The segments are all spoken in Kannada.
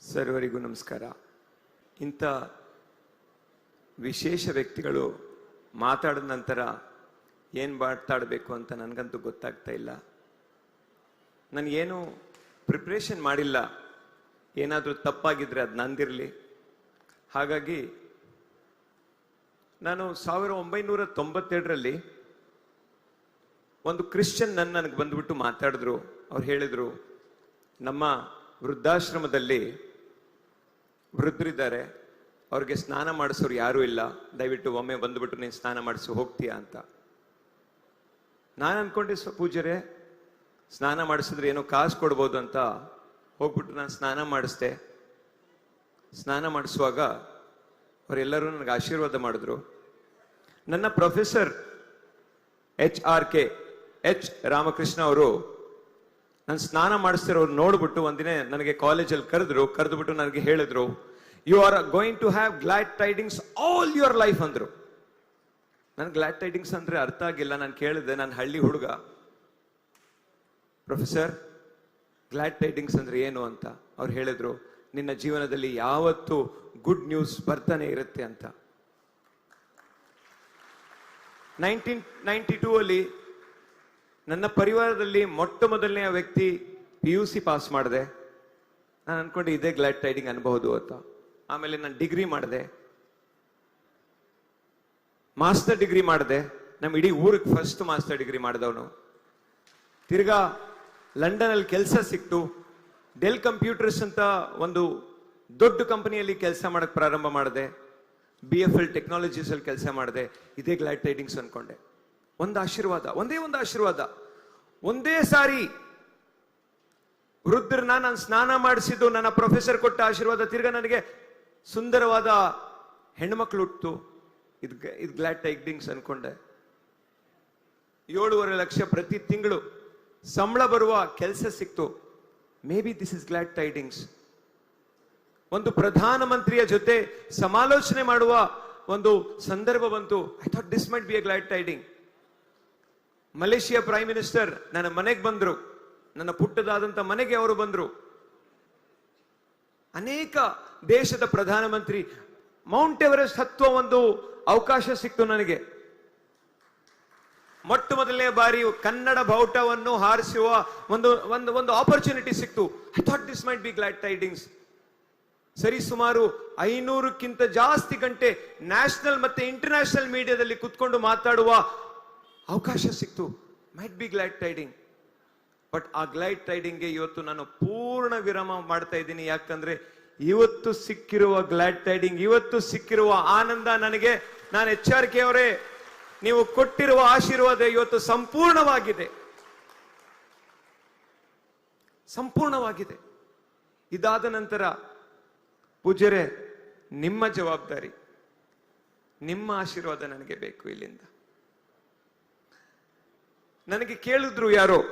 ಸರ್ವರಿಗೂ ನಮಸ್ಕಾರ. ಇಂಥ ವಿಶೇಷ ವ್ಯಕ್ತಿಗಳು ಮಾತಾಡಿದ ನಂತರ ಏನು ಮಾತಾಡಬೇಕು ಅಂತ ನನಗಂತೂ ಗೊತ್ತಾಗ್ತಾ ಇಲ್ಲ. ನನಗೇನು ಪ್ರಿಪ್ರೇಷನ್ ಮಾಡಿಲ್ಲ. ಏನಾದರೂ ತಪ್ಪಾಗಿದ್ದರೆ ಅದು ನಂದಿರಲಿ. ಹಾಗಾಗಿ ನಾನು ಸಾವಿರದ ಒಂಬೈನೂರ ತೊಂಬತ್ತೆರಡರಲ್ಲಿ ಒಂದು ಕ್ರಿಶ್ಚಿಯನ್ ನನ್ನ ನನಗೆ ಬಂದುಬಿಟ್ಟು ಮಾತಾಡಿದ್ರು. ಅವ್ರು ಹೇಳಿದರು, ನಮ್ಮ ವೃದ್ಧಾಶ್ರಮದಲ್ಲಿ ವೃದ್ಧರಿದ್ದಾರೆ. ಅವ್ರಿಗೆ ಸ್ನಾನ ಮಾಡಿಸೋರು ಯಾರೂ ಇಲ್ಲ. ದಯವಿಟ್ಟು ಒಮ್ಮೆ ಬಂದುಬಿಟ್ಟು ನೀನು ಸ್ನಾನ ಮಾಡಿಸಿ, ಹೋಗ್ತೀಯಾ ಅಂತ. ನಾನು ಅನ್ಕೊಂಡೆ ಸ್ವ ಪೂಜರೆ ಸ್ನಾನ ಮಾಡಿಸಿದ್ರೆ ಏನೋ ಕಾಸು ಕೊಡ್ಬೋದು ಅಂತ. ಹೋಗ್ಬಿಟ್ಟು ನಾನು ಸ್ನಾನ ಮಾಡಿಸ್ದೆ. ಸ್ನಾನ ಮಾಡಿಸುವಾಗ ಅವರೆಲ್ಲರೂ ನನಗೆ ಆಶೀರ್ವಾದ ಮಾಡಿದ್ರು. ನನ್ನ professor H R K, H Ramakrishna ಅವರು ನಾನು ಸ್ನಾನ ಮಾಡಿಸ್ತಿರೋರು ನೋಡ್ಬಿಟ್ಟು ಒಂದಿನ ನನಗೆ ಕಾಲೇಜಲ್ಲಿ ಕರೆದ್ರು, ಕರೆದ್ಬಿಟ್ಟು ನನಗೆ ಹೇಳಿದ್ರು you are going to have glad tidings all your life ಅಂದರು. ನನ್ನ ಗ್ಲಾಡ್ ಟೈಡಿಂಗ್ಸ್ ಅಂದರೆ ಅರ್ಥ ಆಗಿಲ್ಲ, ನಾನು ಕೇಳಿದೆ, ನಾನು ಹಳ್ಳಿ ಹುಡುಗ. ಪ್ರೊಫೆಸರ್ ಗ್ಲಾಡ್ ಟೈಡಿಂಗ್ಸ್ ಅಂದರೆ ಏನು ಅಂತ? ಅವ್ರು ಹೇಳಿದ್ರು, ನಿನ್ನ ಜೀವನದಲ್ಲಿ ಯಾವತ್ತು ಗುಡ್ ನ್ಯೂಸ್ ಬರ್ತಾನೆ ಇರುತ್ತೆ, ಅಂತ. ನೈನ್ಟೀನ್ ನೈನ್ಟಿ ಟೂ ಅಲ್ಲಿ ನನ್ನ ಪರಿವಾರದಲ್ಲಿ ಮೊಟ್ಟ ಮೊದಲನೆಯ ವ್ಯಕ್ತಿ ಪಿ ಯು ಸಿ ಪಾಸ್ ಮಾಡಿದೆ. ನಾನು ಅನ್ಕೊಂಡೆ ಇದೇ ಗ್ಲಾಡ್ ಟೈಡಿಂಗ್ ಅನ್ಬಹುದು ಅಂತ. ಆಮೇಲೆ ನಾನು ಡಿಗ್ರಿ ಮಾಡಿದೆ. ಮಾಸ್ಟರ್ ಡಿಗ್ರಿ ಮಾಡಿದೆ. ನಮ್ಮ ಇಡೀ ಊರಿಗೆ ಫಸ್ಟ್ ಮಾಸ್ಟರ್ ಡಿಗ್ರಿ ಮಾಡಿದವನು. ತಿರ್ಗಾ ಲಂಡನ್ ಅಲ್ಲಿ ಕೆಲಸ ಸಿಕ್ತು. ಡೆಲ್ ಕಂಪ್ಯೂಟರ್ಸ್ ಅಂತ ಒಂದು ದೊಡ್ಡ ಕಂಪನಿಯಲ್ಲಿ ಕೆಲಸ ಮಾಡಕ್ಕೆ ಪ್ರಾರಂಭ ಮಾಡಿದೆ. ಬಿ ಎಫ್ ಎಲ್ ಟೆಕ್ನಾಲಜೀಸ್ ಅಲ್ಲಿ ಕೆಲಸ ಮಾಡಿದೆ. ಇದೇ ಗ್ಲಾಡ್ ಟೈಡಿಂಗ್ಸ್ ಅನ್ಕೊಂಡೆ. ಒಂದು ಆಶೀರ್ವಾದ, ಒಂದೇ ಒಂದು ಆಶೀರ್ವಾದ. ಒಂದೇ ಸಾರಿ ವೃದ್ಧರನ್ನ ನಾನು ಸ್ನಾನ ಮಾಡಿಸಿದ್ದು, ನನ್ನ ಪ್ರೊಫೆಸರ್ ಕೊಟ್ಟ ಆಶೀರ್ವಾದ ತಿರ್ಗ ನನಗೆ ಸುಂದರವಾದ ಹೆಣ್ಮಕ್ಳು ಹುಟ್ಟು ಇದು ಇದು ಗ್ಲಾಡ್ ಟೈಡಿಂಗ್ಸ್ ಅನ್ಕೊಂಡೆ. ಏಳೂವರೆ ಲಕ್ಷ ಪ್ರತಿ ತಿಂಗಳು ಸಂಬಳ ಬರುವ ಕೆಲಸ ಸಿಕ್ತು. May be this is glad tidings ಒಂದು ಪ್ರಧಾನಮಂತ್ರಿಯ ಜೊತೆ ಸಮಾಲೋಚನೆ ಮಾಡುವ ಒಂದು ಸಂದರ್ಭ ಬಂತು. I thought this might be a glad tiding Malaysia prime minister ನನ್ನ ಮನೆಗೆ ಬಂದರು. ನನ್ನ ಪುಟ್ಟದಾದಂಥ ಮನೆಗೆ ಅವರು ಬಂದರು. ಅನೇಕ ದೇಶದ ಪ್ರಧಾನಮಂತ್ರಿ, ಮೌಂಟ್ ಎವರೆಸ್ಟ್ ಹತ್ತುವ ಒಂದು ಅವಕಾಶ ಸಿಕ್ತು ನನಗೆ. ಮೊಟ್ಟ ಮೊದಲನೇ ಬಾರಿ ಕನ್ನಡ ಬಾವುಟವನ್ನು ಹಾರಿಸುವ ಒಂದು ಒಂದು ಒಂದು ಆಪರ್ಚುನಿಟಿ ಸಿಕ್ತು. I thought this might be glad tidings ಸರಿ, ಸುಮಾರು ಐನೂರಕ್ಕಿಂತ ಜಾಸ್ತಿ ಗಂಟೆ ನ್ಯಾಷನಲ್ ಮತ್ತೆ ಇಂಟರ್ನ್ಯಾಷನಲ್ ಮೀಡಿಯಾದಲ್ಲಿ ಕುತ್ಕೊಂಡು ಮಾತಾಡುವ ಅವಕಾಶ ಸಿಕ್ತು. Might be glide tiding but ಆ ಗ್ಲೈಡ್ ಟೈಡಿಂಗ್ಗೆ ಇವತ್ತು ನಾನು ಪೂರ್ಣ ವಿರಾಮ ಮಾಡ್ತಾ ಇದ್ದೀನಿ. ಯಾಕಂದ್ರೆ ಇವತ್ತು ಸಿಕ್ಕಿರುವ ಗ್ಲಾಡ್ ಟೈಡಿಂಗ್ ಇವತ್ತು ಸಿಕ್ಕಿರುವ ಆನಂದ ನನಗೆ ನಾನು ಎಚ್ಚರಿಕೆ ಅವರೇ ನೀವು ಕೊಟ್ಟಿರುವ ಆಶೀರ್ವಾದ ಇವತ್ತು ಸಂಪೂರ್ಣವಾಗಿದೆ. ಸಂಪೂರ್ಣವಾಗಿದೆ. ಇದಾದ ನಂತರ ಪೂಜ್ಯರೇ ನಿಮ್ಮ ಜವಾಬ್ದಾರಿ ನಿಮ್ಮ ಆಶೀರ್ವಾದ ನನಗೆ ಬೇಕು ಇಲ್ಲಿಂದ. ನನಗೆ ಕೇಳಿದ್ರು ಯಾರೋ,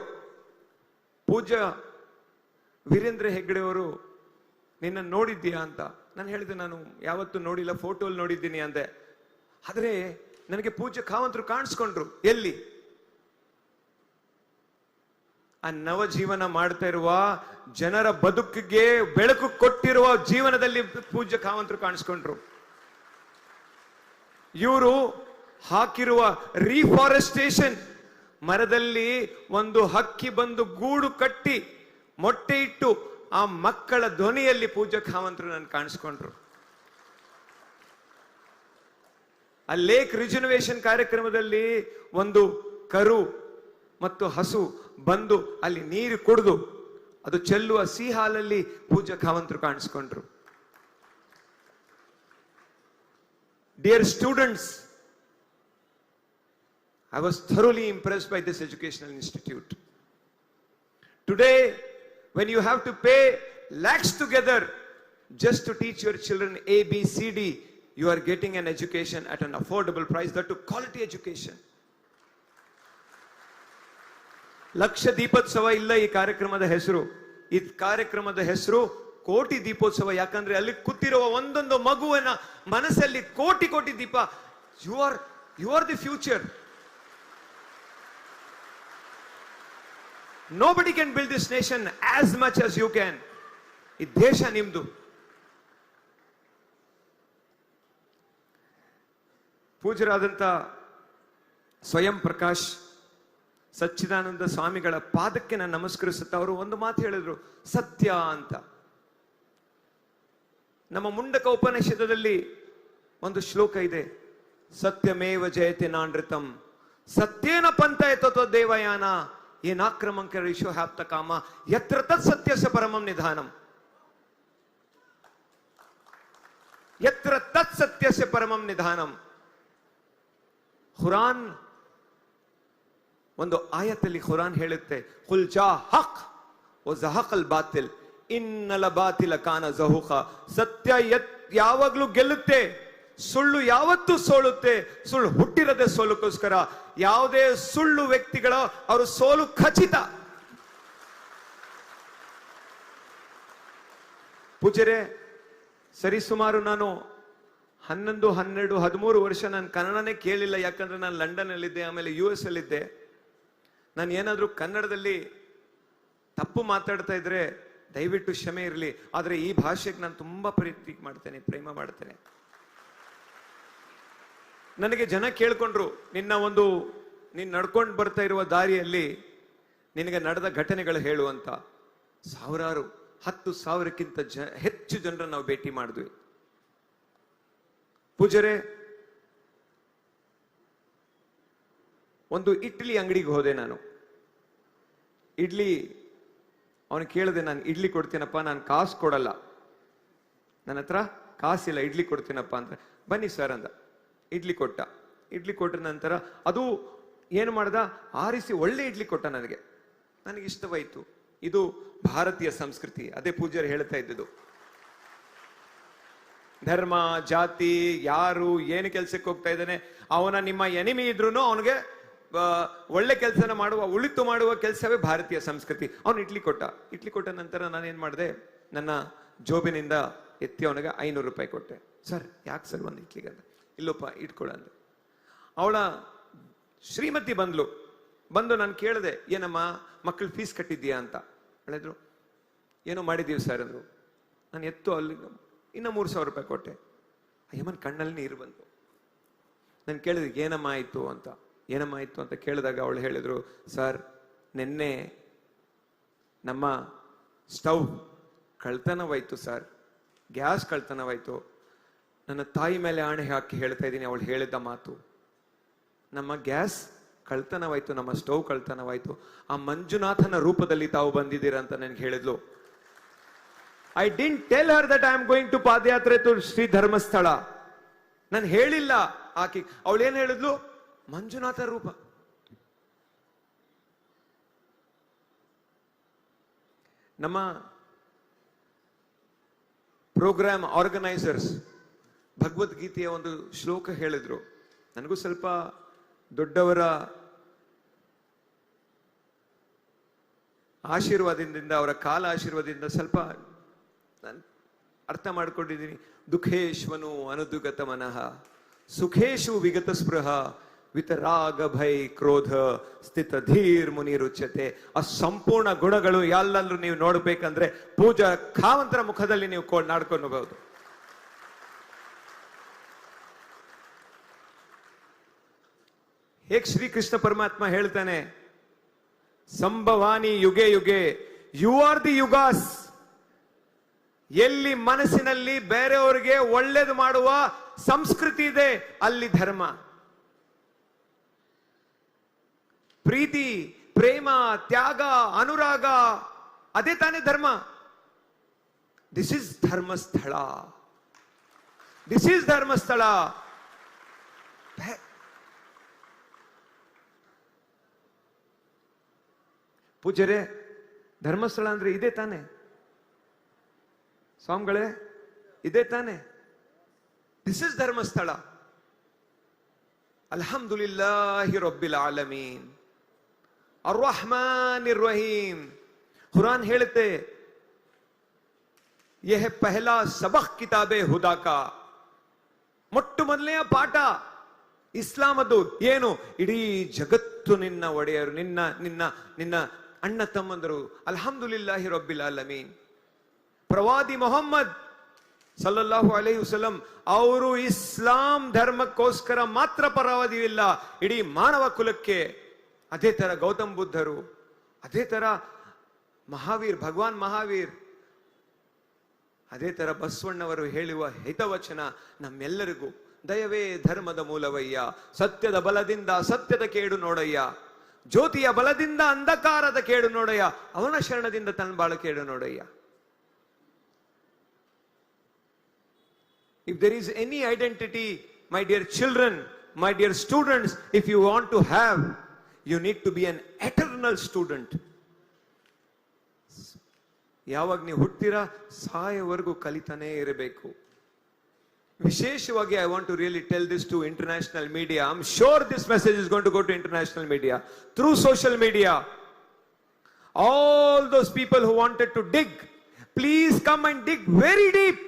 ಪೂಜ್ಯ ವೀರೇಂದ್ರ ಹೆಗ್ಗಡೆ ಅವರು, ನಿನ್ನ ನೋಡಿದ್ದೀಯಾ ಅಂತ. ನಾನು ಹೇಳಿದೆ, ನಾನು ಯಾವತ್ತೂ ನೋಡಿಲ್ಲ ಫೋಟೋಲ್ ನೋಡಿದ್ದೀನಿ ಅಂದೆ. ಆದ್ರೆ ನನಗೆ ಪೂಜ್ಯ ಕಾವಂತರು ಕಾಣಿಸ್ಕೊಂಡ್ರು. ಎಲ್ಲಿ? ಆ ನವಜೀವನ ಮಾಡ್ತಾ ಇರುವ ಜನರ ಬದುಕಿಗೆ ಬೆಳಕು ಕೊಟ್ಟಿರುವ ಜೀವನದಲ್ಲಿ ಪೂಜ್ಯ ಕಾವಂತರು ಕಾಣಿಸ್ಕೊಂಡ್ರು. ಇವರು ಹಾಕಿರುವ ರೀಫಾರೆಸ್ಟೇಷನ್ ಮರದಲ್ಲಿ ಒಂದು ಹಕ್ಕಿ ಬಂದು ಗೂಡು ಕಟ್ಟಿ ಮೊಟ್ಟೆ ಇಟ್ಟು ಆ ಮಕ್ಕಳ ಧ್ವನಿಯಲ್ಲಿ ಪೂಜ್ಯ ಕಾವಂತರು ನಾನು ಕಾಣಿಸ್ಕೊಂಡ್ರು. ಆ ಲೇಕ್ ರಿಜುನವೇಶನ್ ಕಾರ್ಯಕ್ರಮದಲ್ಲಿ ಒಂದು ಕರು ಮತ್ತು ಹಸು ಬಂದು ಅಲ್ಲಿ ನೀರು ಕುಡಿದು ಅದು ಚೆಲ್ಲುವ ಸಿಹಾಲಲ್ಲಿ ಪೂಜ್ಯ ಕಾವಂತರು ಕಾಣಿಸ್ಕೊಂಡ್ರು. Dear students I was thoroughly impressed by this educational institute. Today, when you have to pay lakhs together just to teach your children A, B, C, D, you are getting an education at an affordable price, that to quality education. Laksha Deepotsava ಇಲ್ಲ ಈ ಕಾರ್ಯಕ್ರಮದ ಹೆಸರು ಈ ಕಾರ್ಯಕ್ರಮದ ಹೆಸರು ಕೋಟಿ ದೀಪೋತ್ಸವ ಯಾಕಂದ್ರೆ ಅಲ್ಲಿ ಕೂತಿರುವ ಒಂದೊಂದು ಮಗುವಿನ ಮನಸ್ಸಲ್ಲಿ ಕೋಟಿ ಕೋಟಿ ದೀಪ you are you are the future Nobody can build this nation as much as you can ಈ ದೇಶ ನಿಮ್ದು. ಪೂಜರಾದಂಥ ಸ್ವಯಂ ಪ್ರಕಾಶ್ ಸಚ್ಚಿದಾನಂದ ಸ್ವಾಮಿಗಳ ಪಾದಕ್ಕೆ ನಾನು ನಮಸ್ಕರಿಸುತ್ತಾ ಅವರು ಒಂದು ಮಾತು ಹೇಳಿದ್ರು, ಸತ್ಯ ಅಂತ. ನಮ್ಮ ಮುಂಡಕ ಉಪನಿಷದದಲ್ಲಿ ಒಂದು ಶ್ಲೋಕ ಇದೆ, ಸತ್ಯಮೇವ ಜಯತೆ ನಾನೃತಂ. ಸತ್ಯೇನ ಪಂಥ ದೇವಯಾನ. ಏನಾಕ್ರಮಂಕ ರಿಷೋ ಹ್ಯಾಪ್ತ ಕಾಮ ಯತ್ರ ತತ್ ಸತ್ಯಸ ಪರಮಂ ನಿಧಾನಂ. ಯತ್ರ ತತ್ ಸತ್ಯಸ್ಯ ಪರಮಂ ನಿಧಾನಂ. ಹುರಾನ್ ಒಂದು ಆಯತಲ್ಲಿ ಖುರಾನ್ ಹೇಳುತ್ತೆ, ಹುಲ್ ಜಾ ಹಕ್ ಓ ಜಹಕಲ್ ಬಾತಿಲ್, ಇನ್ನಲ ಬಾತಿಲ ಕಾನ ಜಹುಖ. ಸತ್ಯ ಯತ್ ಯಾವಾಗ್ಲೂ ಗೆಲ್ಲುತ್ತೆ, ಸುಳ್ಳು ಯಾವತ್ತೂ ಸೋಳುತ್ತೆ ಸುಳ್ಳು ಹುಟ್ಟಿರದೆ ಸೋಲಕ್ಕೋಸ್ಕರ ಯಾವುದೇ ಸುಳ್ಳು ವ್ಯಕ್ತಿಗಳ ಅವರು ಸೋಲು ಖಚಿತ. ಪೂಜರೆ ಸರಿಸುಮಾರು ನಾನು ಹನ್ನೊಂದು, ಹನ್ನೆರಡು, ಹದಿಮೂರು ವರ್ಷ ನಾನು ಕನ್ನಡನೇ ಕೇಳಿಲ್ಲ, ಯಾಕಂದ್ರೆ ನಾನು ಲಂಡನ್ ಅಲ್ಲಿದ್ದೆ ಆಮೇಲೆ ಯು ಎಸ್ ಅಲ್ಲಿದ್ದೆ. ನಾನು ಏನಾದರೂ ಕನ್ನಡದಲ್ಲಿ ತಪ್ಪು ಮಾತಾಡ್ತಾ ಇದ್ರೆ ದಯವಿಟ್ಟು ಕ್ಷಮೆ ಇರಲಿ. ಆದರೆ ಈ ಭಾಷೆಗೆ ನಾನು ತುಂಬಾ ಪ್ರೀತಿ ಮಾಡ್ತೇನೆ, ಪ್ರೇಮ ಮಾಡ್ತೇನೆ. ನನಗೆ ಜನ ಕೇಳ್ಕೊಂಡ್ರು, ನಿನ್ನ ಒಂದು, ನೀನು ನಡ್ಕೊಂಡು ಬರ್ತಾ ಇರುವ ದಾರಿಯಲ್ಲಿ ನಿನಗೆ ನಡೆದ ಘಟನೆಗಳು ಹೇಳು ಅಂತ. ಸಾವಿರಾರು, ಹತ್ತು ಸಾವಿರಕ್ಕಿಂತ ಜ, ಹೆಚ್ಚು ಜನರನ್ನು ನಾವು ಭೇಟಿ ಮಾಡಿದ್ವಿ. ಪೂಜರೆ, ಒಂದು ಇಡ್ಲಿ ಅಂಗಡಿಗೆ ಹೋದೆ ನಾನು. ಇಡ್ಲಿ ಅವನು ಕೇಳಿದೆ, ನಾನು ಇಡ್ಲಿ ಕೊಡ್ತೀನಪ್ಪ, ನಾನು ಕಾಸು ಕೊಡಲ್ಲ. ನನ್ನ ಹತ್ರ ಕಾಸಿಲ್ಲ, ಇಡ್ಲಿ ಕೊಡ್ತೀನಪ್ಪ, ಅಂತ. ಬನ್ನಿ ಸರ್ ಅಂದ. ಇಡ್ಲಿ ಕೊಟ್ಟ. ಇಡ್ಲಿ ಕೊಟ್ಟ ನಂತರ ಅದು ಏನು ಮಾಡ್ದ? ಆರಿಸಿ ಒಳ್ಳೆ ಇಡ್ಲಿ ಕೊಟ್ಟ ನನಗೆ. ನನಗೆ ಇಷ್ಟವಾಯಿತು ಇದು ಭಾರತೀಯ ಸಂಸ್ಕೃತಿ. ಅದೇ ಪೂಜಾರಿ ಹೇಳ್ತಾ ಇದ್ದುದು ಧರ್ಮ, ಜಾತಿ, ಯಾರು, ಏನು ಕೆಲ್ಸಕ್ಕೆ ಹೋಗ್ತಾ ಇದ್ದಾನೆ, ಅವನ ನಿಮ್ಮ ಎನಿಮಿ ಇದ್ರು ಅವನಿಗೆ ಒಳ್ಳೆ ಕೆಲಸನ ಮಾಡುವ, ಉಳಿತು ಮಾಡುವ ಕೆಲಸವೇ ಭಾರತೀಯ ಸಂಸ್ಕೃತಿ. ಅವನು ಇಡ್ಲಿ ಕೊಟ್ಟ. ಇಡ್ಲಿ ಕೊಟ್ಟ ನಂತರ ನಾನು ಏನ್ ಮಾಡಿದೆ? ನನ್ನ ಜೋಬಿನಿಂದ ಎತ್ತಿ ಅವನಿಗೆ ಐನೂರು ರೂಪಾಯಿ ಕೊಟ್ಟೆ. ಸರ್, ಯಾಕೆ ಸರ್ ಒಂದು ಇಡ್ಲಿಗೆ ಅಂತ ಇಲ್ಲಪ್ಪ ಇಟ್ಕೊಳ್ಳಂದು ಅವಳ ಶ್ರೀಮತಿ ಬಂದ್ಲು. ಬಂದು ನಾನು ಕೇಳಿದೆ, ಏನಮ್ಮ ಮಕ್ಕಳು ಫೀಸ್ ಕಟ್ಟಿದ್ದೀಯಾ ಅಂತ. ಹೇಳಿದ್ರು, ಏನೋ ಮಾಡಿದ್ದೀವಿ ಸರ್ ಅಂದರು. ನಾನು ಎತ್ತು ಅಲ್ಲಿ, ಇನ್ನೂ ಮೂರು ಸಾವಿರ ರೂಪಾಯಿ ಕೊಟ್ಟೆ. ಅಯ್ಯಮ್ಮನ ಕಣ್ಣಲ್ಲಿ ನೀರು ಬಂತು. ನಾನು ಕೇಳಿದೆ, ಏನಮ್ಮ ಆಯಿತು ಅಂತ. ಏನಮ್ಮ ಆಯ್ತು ಅಂತ ಕೇಳಿದಾಗ ಅವಳು ಹೇಳಿದರು ಸರ್ ನಿನ್ನೆ ನಮ್ಮ ಸ್ಟವ್ ಕಳ್ತನವಾಯಿತು ಸರ್ ಗ್ಯಾಸ್ ಕಳ್ತನವಾಯ್ತು. ನನ್ನ ತಾಯಿ ಮೇಲೆ ಆಣೆ ಹಾಕಿ ಹೇಳ್ತಾ ಇದ್ದೀನಿ, ಅವಳು ಹೇಳಿದ ಮಾತು. ನಮ್ಮ ಗ್ಯಾಸ್ ಕಳ್ತನವಾಯ್ತು, ನಮ್ಮ ಸ್ಟವ್ ಕಳ್ತನವಾಯ್ತು. ಆ ಮಂಜುನಾಥನ ರೂಪದಲ್ಲಿ ತಾವು ಬಂದಿದ್ದೀರಾ ಅಂತ ನನಗೆ ಹೇಳಿದ್ಲು. I didn't tell her that I am going to ಪಾದಯಾತ್ರೆ ಟು ಶ್ರೀ ಧರ್ಮಸ್ಥಳ. ನಾನು ಹೇಳಿಲ್ಲ ಆಕಿ. ಏನು ಹೇಳಿದ್ಲು? ಮಂಜುನಾಥ ರೂಪ. ನಮ್ಮ ಪ್ರೋಗ್ರಾಮ್ ಆರ್ಗನೈಸರ್ಸ್ ಭಗವದ್ಗೀತೆಯ ಒಂದು ಶ್ಲೋಕ ಹೇಳಿದ್ರು. ನನಗೂ ಸ್ವಲ್ಪ ದೊಡ್ಡವರ ಆಶೀರ್ವಾದದಿಂದ, ಅವರ ಕಾಲ ಆಶೀರ್ವಾದದಿಂದ ಸ್ವಲ್ಪ ನಾನು ಅರ್ಥ ಮಾಡ್ಕೊಂಡಿದ್ದೀನಿ. ದುಃಖೇಶ್ವನು ಅನುದುಗತ ಮನಃ, ಸುಖೇಶು ವಿಗತ ಸ್ಪೃಹ ವಿತರಾಗ ಭೈ ಕ್ರೋಧ, ಸ್ಥಿತ ಧೀರ್ ಮುನಿರುಚ್ಯತೆ ಆ ಸಂಪೂರ್ಣ ಗುಣಗಳು ಎಲ್ಲಲ್ಲೂ ನೀವು ನೋಡ್ಬೇಕಂದ್ರೆ ಪೂಜಾ ಖಾವಂತರ ಮುಖದಲ್ಲಿ ನೀವು ಕೋ ಹೇಗ್ ಶ್ರೀಕೃಷ್ಣ ಪರಮಾತ್ಮ ಹೇಳ್ತಾನೆ? ಸಂಭವಾನಿ ಯುಗೆ ಯುಗೆ ಯು ಆರ್ ದಿ ಯುಗಾಸ್ ಎಲ್ಲಿ ಮನಸ್ಸಿನಲ್ಲಿ ಬೇರೆಯವರಿಗೆ ಒಳ್ಳೇದು ಮಾಡುವ ಸಂಸ್ಕೃತಿ ಇದೆ, ಅಲ್ಲಿ ಧರ್ಮ. ಪ್ರೀತಿ, ಪ್ರೇಮ, ತ್ಯಾಗ, ಅನುರಾಗ, ಅದೇ ತಾನೇ ಧರ್ಮ. This is Dharmasthala. This is Dharmasthala. ಪೂಜ್ಯರೇ, Dharmasthala ಅಂದ್ರೆ ಇದೇ ತಾನೆ. ಸ್ವಾಮಿಗಳೇ, ಇದೇ ತಾನೆ. This is Dharmasthala. ಅಲ್ಹಮ್ದುಲಿಲ್ಲಾಹಿ ರಬ್ಬಿಲ್ ಆಲಮೀನ್. ಅರ್ವಾಹ್ಮಾನ್ ಇರ್ವಹೀಮ್ ಹುರಾನ್ ಹೇಳುತ್ತೆ ಯಹ ಪಹಲಾ ಸಬಕ್ ಕಿತಾಬೆ ಹುದಾಕ. ಮೊಟ್ಟು ಮೊದಲನೆಯ ಪಾಠ ಇಸ್ಲಾಂ ಅದು ಏನು? ಇಡೀ ಜಗತ್ತು ನಿನ್ನ ಒಡೆಯರು, ನಿನ್ನ ನಿನ್ನ ನಿನ್ನ ಅಣ್ಣ ತಮ್ಮಂದರು, ಅಲ್ಹಮ್ದುಲಿಲ್ಲಾಹಿ ರಬ್ಬಿಲ್ ಅಲಮೀನ್ ಪ್ರವಾದಿ ಮೊಹಮ್ಮದ್ ಸಲ್ಲಲ್ಲಾಹು ಅಲೈ ವಸಲಂ ಅವರು ಇಸ್ಲಾಂ ಧರ್ಮಕ್ಕೋಸ್ಕರ ಮಾತ್ರ ಪರವಾದಿಯಿಲ್ಲ. ಇಡೀ ಮಾನವ ಕುಲಕ್ಕೆ ಅದೇ ತರ ಗೌತಮ್ ಬುದ್ಧರು, ಅದೇ ತರ ಮಹಾವೀರ್, ಭಗವಾನ್ ಮಹಾವೀರ್, ಅದೇ ತರ ಬಸವಣ್ಣವರು ಹೇಳುವ ಹಿತವಚನ ನಮ್ಮೆಲ್ಲರಿಗೂ. ದಯವೇ ಧರ್ಮದ ಮೂಲವಯ್ಯ, ಸತ್ಯದ ಬಲದಿಂದ ಸತ್ಯದ ಕೇಡು ನೋಡಯ್ಯ. ಜ್ಯೋತಿಯ ಬಲದಿಂದ ಅಂಧಕಾರದ ಕೇಡು ನೋಡಯ್ಯ. ಅವನ ಶರಣದಿಂದ ತನ್ನ ಬಾಳ ಕೇಡು ನೋಡಯ್ಯ. If there is any identity my dear children my dear students if you want to have, you need to be an eternal student ಯಾವಾಗ ನೀವು ಹುಟ್ಟಿರ ಸಾಯವರೆಗೂ ಕಲಿತಾನೇ ಇರಬೇಕು. ವಿಶೇಷವಾಗಿ I want to really tell this to international media I am sure this message is gonna to go to international media through social media all those people who wanted to dig please come and dig very deep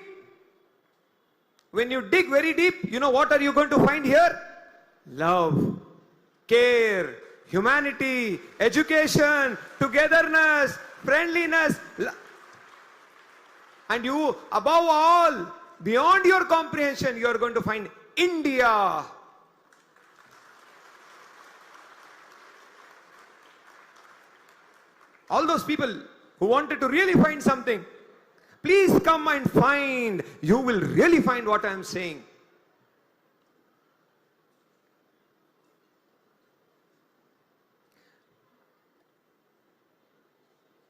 When you dig very deep, you know what are you going to find here? Love, care, humanity, education, togetherness, friendliness. lo- And you, above all, beyond your comprehension, you are going to find India. All those people who wanted to really find something, please come and find. You will really find what I am saying.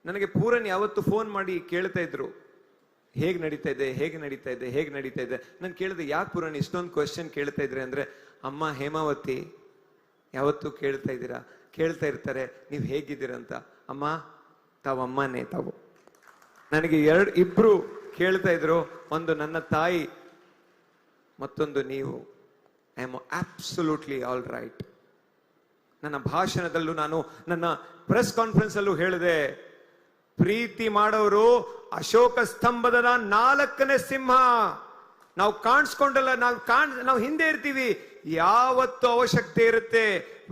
ನನಗೆ ಪೂರನ್ ಯಾವತ್ತು ಫೋನ್ ಮಾಡಿ ಕೇಳ್ತಾ ಇದ್ರು ಹೇಗ್ ನಡೀತಾ ಇದೆ, ಹೇಗೆ ನಡೀತಾ ಇದೆ, ಹೇಗೆ ನಡೀತಾ ಇದೆ? ನಾನು ಕೇಳಿದೆ, ಯಾಕೆ ಪುರಾಣ ಇಷ್ಟೊಂದು ಕ್ವಶನ್ ಕೇಳ್ತಾ ಇದ್ರೆ ಅಂದರೆ, ಅಮ್ಮ ಹೇಮಾವತಿ, ಯಾವತ್ತು ಕೇಳ್ತಾ ಇದ್ದೀರಾ? ಕೇಳ್ತಾ ಇರ್ತಾರೆ, ನೀವು ಹೇಗಿದ್ದೀರಂತ ಅಮ್ಮ, ತಾವು ಅಮ್ಮನೇ, ತಾವು. ನನಗೆ ಎರಡು ಇಬ್ಬರು ಕೇಳ್ತಾ ಇದ್ರು, ಒಂದು ನನ್ನ ತಾಯಿ, ಮತ್ತೊಂದು ನೀವು. I am absolutely all right ನನ್ನ ಭಾಷಣದಲ್ಲೂ ನಾನು, ನನ್ನ ಪ್ರೆಸ್ ಕಾನ್ಫರೆನ್ಸಲ್ಲೂ ಹೇಳಿದೆ ಪ್ರೀತಿ ಮಾಡೋರು ಅಶೋಕ ಸ್ತಂಭದ ನಾಲ್ಕನೇ ಸಿಂಹ. ನಾವು ಕಾಣಿಸ್ಕೊಂಡಲ್ಲ, ನಾವು ಕಾಣ್, ನಾವು ಹಿಂದೆ ಇರ್ತೀವಿ. ಯಾವತ್ತು ಅವಶ್ಯಕತೆ ಇರುತ್ತೆ.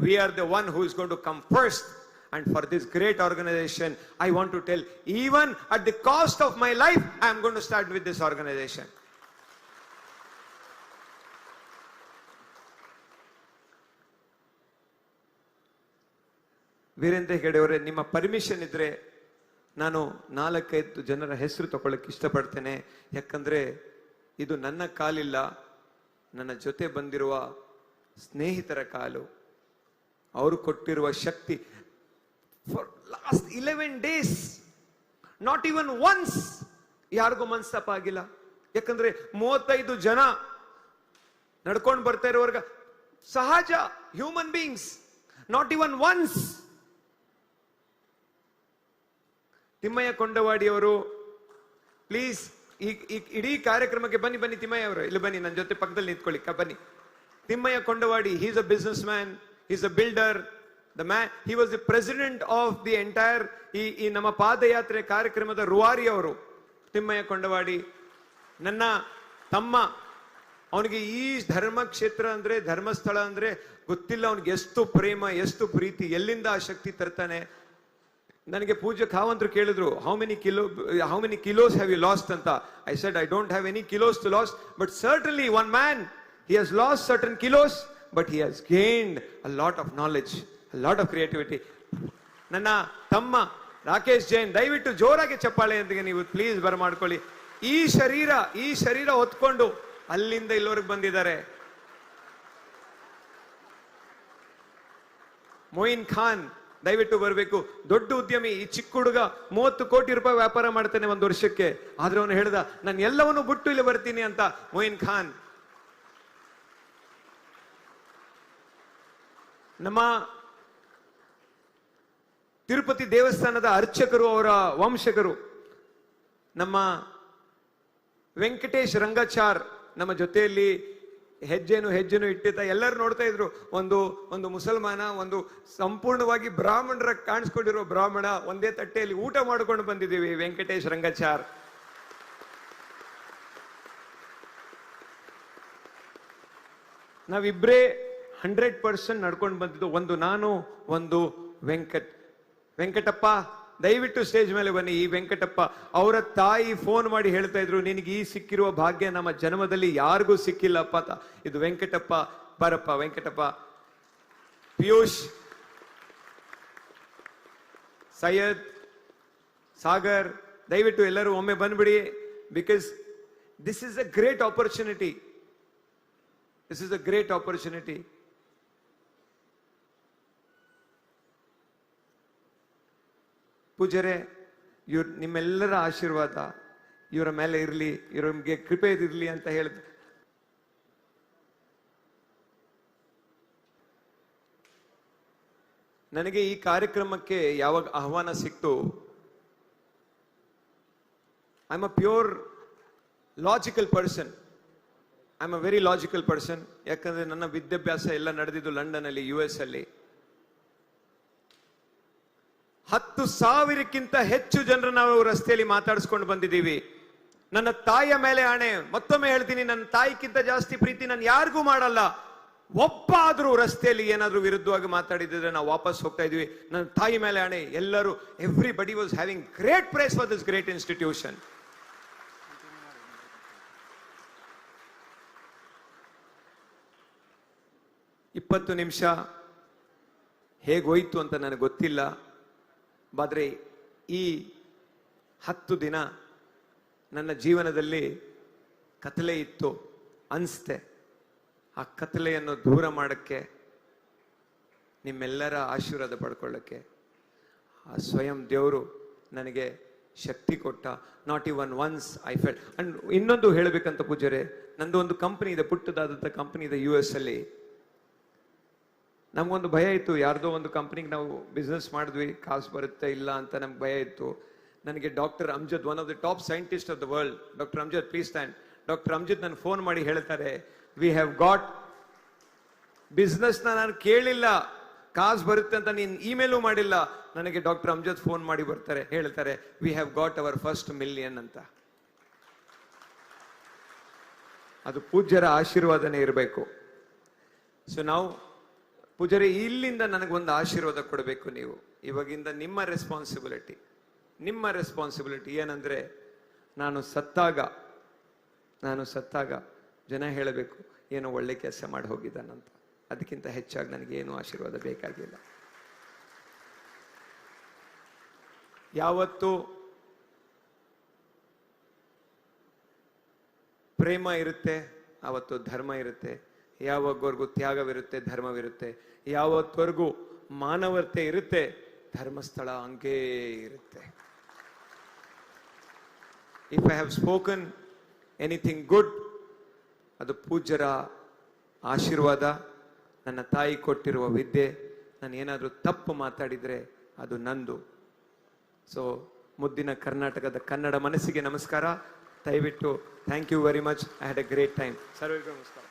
We are the one who is gonna to come first and for this great organisation I want to tell even at the cost of my life I am gonna to start with this organisation Veerendra ಹೆಗಡೆಯವರೇ ನಿಮ್ಮ ಪರ್ಮಿಷನ್ ಇದ್ರೆ ನಾನು ನಾಲ್ಕೈದು ಜನರ ಹೆಸರು ತಗೊಳ್ಳಕ್ಕೆ ಇಷ್ಟಪಡ್ತೇನೆ. ಯಾಕಂದ್ರೆ ಇದು ನನ್ನ ಕಾಲಿಲ್ಲ, ನನ್ನ ಜೊತೆ ಬಂದಿರುವ ಸ್ನೇಹಿತರ ಕಾಲು. ಅವರು ಕೊಟ್ಟಿರುವ ಶಕ್ತಿ for last eleven days not even once ಯಾರಿಗೂ ಮನ್ಸಪ್ಪ ಆಗಿಲ್ಲ ಯಾಕಂದ್ರೆ ಮೂವತ್ತೈದು ಜನ ನಡ್ಕೊಂಡು ಬರ್ತಾ ಇರೋವರ್ಗ ಸಹಜ human beings not even once Thimmaiah Kondawadi ಅವರು ಪ್ಲೀಸ್ ಈ ಇಡೀ ಕಾರ್ಯಕ್ರಮಕ್ಕೆ ಬನ್ನಿ ಬನ್ನಿ ತಿಮ್ಮಯ್ಯ ಅವರು. ಇಲ್ಲಿ ಬನ್ನಿ ನನ್ನ ಜೊತೆ ಪಕ್ಕದಲ್ಲಿ ನಿಂತ್ಕೊಳ್ಳಿ. ಬನ್ನಿ. Thimmaiah Kondawadi he's a businessman is a builder the man he was the president of the entire ಈ ಈ ನಮ್ಮ ಪಾದಯಾತ್ರೆ ಕಾರ್ಯಕ್ರಮದ ರುವಾರಿ ಅವರು, ತಿಮ್ಮಯ್ಯ ಕೊಂಡವಾಡಿ. ನನ್ನ ತಮ್ಮ, ಅವನಿಗೆ ಈ ಧರ್ಮ ಕ್ಷೇತ್ರ ಅಂದ್ರೆ, ಧರ್ಮಸ್ಥಳ ಅಂದ್ರೆ ಗೊತ್ತಿಲ್ಲ. ಅವನಿಗೆ ಎಷ್ಟು ಪ್ರೇಮ, ಎಷ್ಟು ಪ್ರೀತಿ, ಎಲ್ಲಿಂದ ಆ ಶಕ್ತಿ ತರ್ತಾನೆ? ನನಗೆ ಪೂಜ್ಯ ಖಾವಂತರು ಕೇಳಿದ್ರು how many kilo how many kilos have you lost ಅಂತ. I said I don't have any kilos to lose but certainly one man he has lost certain kilos but he has gained a lot of knowledge a lot of creativity ನನ್ನ ತಮ್ಮ ರಾಕೇಶ್ ಜೈನ್, ದಯವಿಟ್ಟು ಜೋರಾಗಿ ಚಪ್ಪಾಳೆ ಅಂತ ನೀವು ಪ್ಲೀಸ್ ಬರಮಾಡ್ಕೊಳ್ಳಿ ಈ ಶರೀರ ಈ ಶರೀರ ಹೊತ್ಕೊಂಡು ಅಲ್ಲಿಂದ ಇಲ್ಲಿವರೆಗೆ ಬಂದಿದ್ದಾರೆ. ಮೊಯಿನ್ ಖಾನ್ ದಯವಿಟ್ಟು ಬರಬೇಕು. ದೊಡ್ಡ ಉದ್ಯಮಿ, ಈ ಚಿಕ್ಕ ಹುಡುಗ ಮೂವತ್ತು ಕೋಟಿ ರೂಪಾಯಿ ವ್ಯಾಪಾರ ಮಾಡ್ತಾನೆ ಒಂದು ವರ್ಷಕ್ಕೆ. ಆದ್ರೆ ಅವನು ಹೇಳ್ದ, ನಾನು ಎಲ್ಲವನ್ನು ಬಿಟ್ಟು ಇಲ್ಲಿ ಬರ್ತೀನಿ ಅಂತ ಮೊಯಿನ್ ಖಾನ್. ನಮ್ಮ ತಿರುಪತಿ ದೇವಸ್ಥಾನದ ಅರ್ಚಕರು, ಅವರ ವಂಶಕರು, ನಮ್ಮ ವೆಂಕಟೇಶ್ ರಂಗಾಚಾರ್ ನಮ್ಮ ಜೊತೆಯಲ್ಲಿ ಹೆಜ್ಜೆನು ಹೆಜ್ಜೆನು ಇಟ್ಟಿದ್ದ. ಎಲ್ಲರೂ ನೋಡ್ತಾ ಇದ್ರು, ಒಂದು ಒಂದು ಮುಸಲ್ಮಾನ, ಒಂದು ಸಂಪೂರ್ಣವಾಗಿ ಬ್ರಾಹ್ಮಣರ ಕಾಣಿಸ್ಕೊಂಡಿರೋ ಬ್ರಾಹ್ಮಣ ಒಂದೇ ತಟ್ಟೆಯಲ್ಲಿ ಊಟ ಮಾಡ್ಕೊಂಡು ಬಂದಿದ್ದೀವಿ, ವೆಂಕಟೇಶ್ ರಂಗಾಚಾರ್. ನಾವಿಬ್ರೇ ಹಂಡ್ರೆಡ್ ಪರ್ಸೆಂಟ್ ನಡ್ಕೊಂಡು ಬಂದಿದ್ದು ಒಂದು ನಾನು, ಒಂದು ವೆಂಕಟ್, ವೆಂಕಟಪ್ಪ ದಯವಿಟ್ಟು ಸ್ಟೇಜ್ ಮೇಲೆ ಬನ್ನಿ. ಈ ವೆಂಕಟಪ್ಪ ಅವರ ತಾಯಿ ಫೋನ್ ಮಾಡಿ ಹೇಳ್ತಾ ಇದ್ರು, ನಿನಗೆ ಈ ಸಿಕ್ಕಿರುವ ಭಾಗ್ಯ ನಮ್ಮ ಜನ್ಮದಲ್ಲಿ ಯಾರಿಗೂ ಸಿಕ್ಕಿಲ್ಲಪ್ಪ ಇದು ವೆಂಕಟಪ್ಪ, ಬರಪ್ಪ, ವೆಂಕಟಪ್ಪ. ಪಿಯೂಷ್, ಸೈಯದ್, ಸಾಗರ್, ದಯವಿಟ್ಟು ಎಲ್ಲರೂ ಒಮ್ಮೆ ಬಂದ್ಬಿಡಿ. Because this is a great opportunity this is a great opportunity ಪೂಜರೆ ಇವ್ರ ನಿಮ್ಮೆಲ್ಲರ ಆಶೀರ್ವಾದ ಇವರ ಮೇಲೆ ಇರಲಿ ಇವ್ರಿಗೆ ಕೃಪೆ ಇರಲಿ ಅಂತ ಹೇಳಿದ ನನಗೆ ಈ ಕಾರ್ಯಕ್ರಮಕ್ಕೆ ಯಾವಾಗ ಆಹ್ವಾನ ಸಿಕ್ತು I am a pure logical person I am a very logical person ಯಾಕಂದ್ರೆ ನನ್ನ ವಿದ್ಯಾಭ್ಯಾಸ ಎಲ್ಲ ನಡೆದಿದ್ದು ಲಂಡನ್ ಅಲ್ಲಿ ಯು ಎಸ್ ಅಲ್ಲಿ. ಹತ್ತು ಸಾವಿರಕ್ಕಿಂತ ಹೆಚ್ಚು ಜನರು ನಾವು ರಸ್ತೆಯಲ್ಲಿ ಮಾತಾಡಿಸ್ಕೊಂಡು ಬಂದಿದ್ದೀವಿ. ನನ್ನ ತಾಯಿಯ ಮೇಲೆ ಆಣೆ, ಮತ್ತೊಮ್ಮೆ ಹೇಳ್ತೀನಿ, ನನ್ನ ತಾಯಿಗಿಂತ ಜಾಸ್ತಿ ಪ್ರೀತಿ ನಾನು ಯಾರಿಗೂ ಮಾಡಲ್ಲ. ಒಬ್ಬ ಆದ್ರೂ ರಸ್ತೆಯಲ್ಲಿ ಏನಾದರೂ ವಿರುದ್ಧವಾಗಿ ಮಾತಾಡಿದ್ರೆ ನಾವು ವಾಪಸ್ ಹೋಗ್ತಾ ಇದೀವಿ. ನನ್ನ ತಾಯಿ ಮೇಲೆ ಆಣೆ, ಎಲ್ಲರೂ everybody was having great praise for this great institution ಇಪ್ಪತ್ತು ನಿಮಿಷ ಹೇಗೋಯ್ತು ಅಂತ ನನಗೆ ಗೊತ್ತಿಲ್ಲ. ಆದ್ರೆ ಈ ಹತ್ತು ದಿನ ನನ್ನ ಜೀವನದಲ್ಲಿ ಕತಲೆ ಇತ್ತು, ಅನಿಸ್ತೆ. ಆ ಕತ್ತಲೆಯನ್ನು ದೂರ ಮಾಡೋಕ್ಕೆ, ನಿಮ್ಮೆಲ್ಲರ ಆಶೀರ್ವಾದ ಪಡ್ಕೊಳ್ಳೋಕ್ಕೆ. ಆ ಸ್ವಯಂ ದೇವರು ನನಗೆ ಶಕ್ತಿ ಕೊಟ್ಟ. Not even once I fell and ಇನ್ನೊಂದು ಹೇಳಬೇಕಂತ ಪೂಜರೆ ನಂದು ಒಂದು ಕಂಪನಿ ಇದೆ, ಪುಟ್ಟದಾದಂಥ ಕಂಪನಿ ಇದೆ ಯು ಎಸ್ ಅಲ್ಲಿ. ನಮ್ಗೊಂದು ಭಯ ಇತ್ತು. ಯಾರ್ದೋ ಒಂದು ಕಂಪ್ನಿಗೆ ನಾವು ಬಿಸ್ನೆಸ್ ಮಾಡಿದ್ವಿ, ಕಾಸು ಬರುತ್ತೆ ಇಲ್ಲ ಅಂತ ನಮ್ಗೆ ಭಯ ಇತ್ತು. ನನಗೆ doctor Amjad one of the top scientist of the world doctor Amjad please stand doctor Amjad ನನ್ನ ಫೋನ್ ಮಾಡಿ ಹೇಳ್ತಾರೆ ವಿ ಹ್ಯಾವ್ ಗಾಟ್ ಬಿಸ್ನೆಸ್ನ ನಾನು ಕೇಳಿಲ್ಲ. ಕಾಸು ಬರುತ್ತೆ ಅಂತ ನೀನು ಇಮೇಲು ಮಾಡಿಲ್ಲ. ನನಗೆ ಡಾಕ್ಟರ್ ಅಮ್ಜದ್ ಫೋನ್ ಮಾಡಿ ಬರ್ತಾರೆ, ಹೇಳ್ತಾರೆ we have got our first million ಅಂತ. ಅದು ಪೂಜ್ಯರ ಆಶೀರ್ವಾದನೇ ಇರಬೇಕು. ಸೊ ನಾವು ಪೂಜಾರಿ, ಇಲ್ಲಿಂದ ನನಗೊಂದು ಆಶೀರ್ವಾದ ಕೊಡಬೇಕು ನೀವು. ಇವಾಗಿಂದ ನಿಮ್ಮ ರೆಸ್ಪಾನ್ಸಿಬಿಲಿಟಿ ನಿಮ್ಮ ರೆಸ್ಪಾನ್ಸಿಬಿಲಿಟಿ ಏನಂದರೆ, ನಾನು ಸತ್ತಾಗ ನಾನು ಸತ್ತಾಗ ಜನ ಹೇಳಬೇಕು, ಏನೋ ಒಳ್ಳೆ ಕೆಲಸ ಮಾಡಿ ಹೋಗಿದ್ದಾನಂತ. ಅದಕ್ಕಿಂತ ಹೆಚ್ಚಾಗಿ ನನಗೆ ಏನು ಆಶೀರ್ವಾದ ಬೇಕಾಗಿಲ್ಲ. ಯಾವತ್ತು ಪ್ರೇಮ ಇರುತ್ತೆ ಆವತ್ತು ಧರ್ಮ ಇರುತ್ತೆ ಯಾವಾಗವರೆಗೂ ತ್ಯಾಗವಿರುತ್ತೆ, ಧರ್ಮವಿರುತ್ತೆ ಯಾವತ್ತವರೆಗೂ ಮಾನವತೆ ಇರುತ್ತೆ, ಧರ್ಮಸ್ಥಳ ಹಂಗೇ ಇರುತ್ತೆ. If I have spoken anything good ಅದು ಪೂಜ್ಯರ ಆಶೀರ್ವಾದ, ನನ್ನ ತಾಯಿ ಕೊಟ್ಟಿರುವ ವಿದ್ಯೆ, ನಾನು ಏನಾದರೂ ತಪ್ಪು ಮಾತಾಡಿದರೆ ಅದು ನಂದು. ಸೊ ಮುದ್ದಿನ ಕರ್ನಾಟಕದ ಕನ್ನಡ ಮನಸ್ಸಿಗೆ ನಮಸ್ಕಾರ. ದಯವಿಟ್ಟು thank you very much I had a great time ಸರ್ವರಿಗೂ ನಮಸ್ಕಾರ.